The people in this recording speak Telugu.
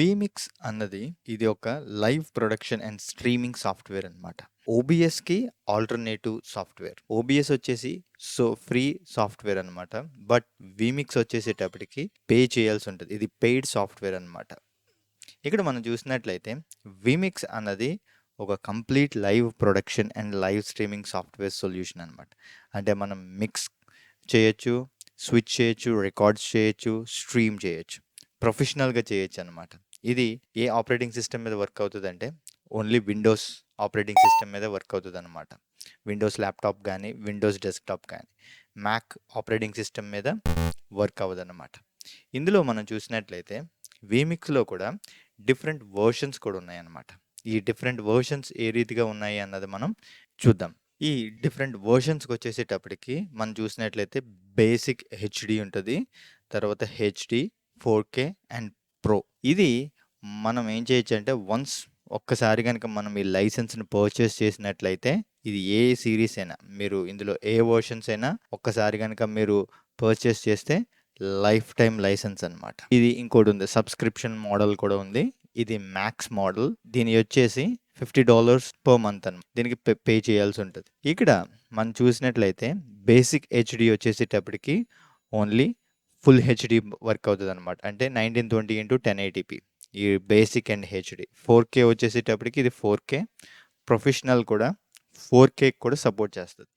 వీమిక్స్ అన్నది ఇది ఒక live production and streaming software అనమాట ఓబిఎస్కి ఆల్టర్నేటివ్ సాఫ్ట్వేర్. ఓబిఎస్ వచ్చేసి సో ఫ్రీ సాఫ్ట్వేర్ అనమాట బట్ వీమిక్స్ వచ్చేసేటప్పటికి పే చేయాల్సి ఉంటుంది. ఇది పెయిడ్ సాఫ్ట్వేర్ అనమాట ఇక్కడ మనం చూసినట్లయితే వీమిక్స్ అన్నది ఒక complete live production and live streaming software solution అనమాట అంటే మనం మిక్స్ చేయొచ్చు స్విచ్ చేయొచ్చు రికార్డ్స్ చేయొచ్చు స్ట్రీమ్ చేయొచ్చు. ప్రొఫెషనల్గా చేయొచ్చు అనమాట ఇది ఏ ఆపరేటింగ్ సిస్టమ్ మీద వర్క్ అవుతుంది అంటే ఓన్లీ విండోస్ ఆపరేటింగ్ సిస్టమ్ మీద వర్క్ అవుతుంది అనమాట విండోస్ ల్యాప్టాప్ కానీ విండోస్ డెస్క్టాప్ కానీ మ్యాక్ ఆపరేటింగ్ సిస్టమ్ మీద వర్క్ అవ్వదు అనమాట ఇందులో మనం చూసినట్లయితే వీమిక్స్లో కూడా డిఫరెంట్ వర్షన్స్ కూడా ఉన్నాయన్నమాట. ఈ డిఫరెంట్ వర్షన్స్ ఏ రీతిగా ఉన్నాయి అన్నది మనం చూద్దాం. ఈ డిఫరెంట్ వర్షన్స్కి వచ్చేసేటప్పటికి మనం చూసినట్లయితే బేసిక్ హెచ్డి ఉంటుంది. తర్వాత HD four K and pro ఇది మనం ఏం చేయొచ్చు అంటే వన్స్ ఒక్కసారి కనుక మనం ఈ లైసెన్స్ని పర్చేస్ చేసినట్లయితే ఇది ఏ సిరీస్ అయినా మీరు ఇందులో ఏ వర్షన్స్ అయినా ఒక్కసారి కనుక మీరు పర్చేస్ చేస్తే లైఫ్ టైం లైసెన్స్ అనమాట ఇది ఇంకోటి ఉంది సబ్స్క్రిప్షన్ మోడల్ కూడా ఉంది. ఇది మ్యాక్స్ మోడల్ దీని వచ్చేసి ఫిఫ్టీ డాలర్స్ పర్ మంత్ అని దీనికి పే చేయాల్సి ఉంటుంది. ఇక్కడ మనం చూసినట్లయితే బేసిక్ హెచ్డి వచ్చేసేటప్పటికి ఓన్లీ ఫుల్ హెచ్డి వర్క్ అవుతుంది అనమాట అంటే nineteen twenty into ten eighty p. ఈ basic and HD. Four K వచ్చేసేటప్పటికి ఇది ఫోర్ కే. ప్రొఫెషనల్ కూడా ఫోర్ కే కూడా సపోర్ట్ చేస్తుంది.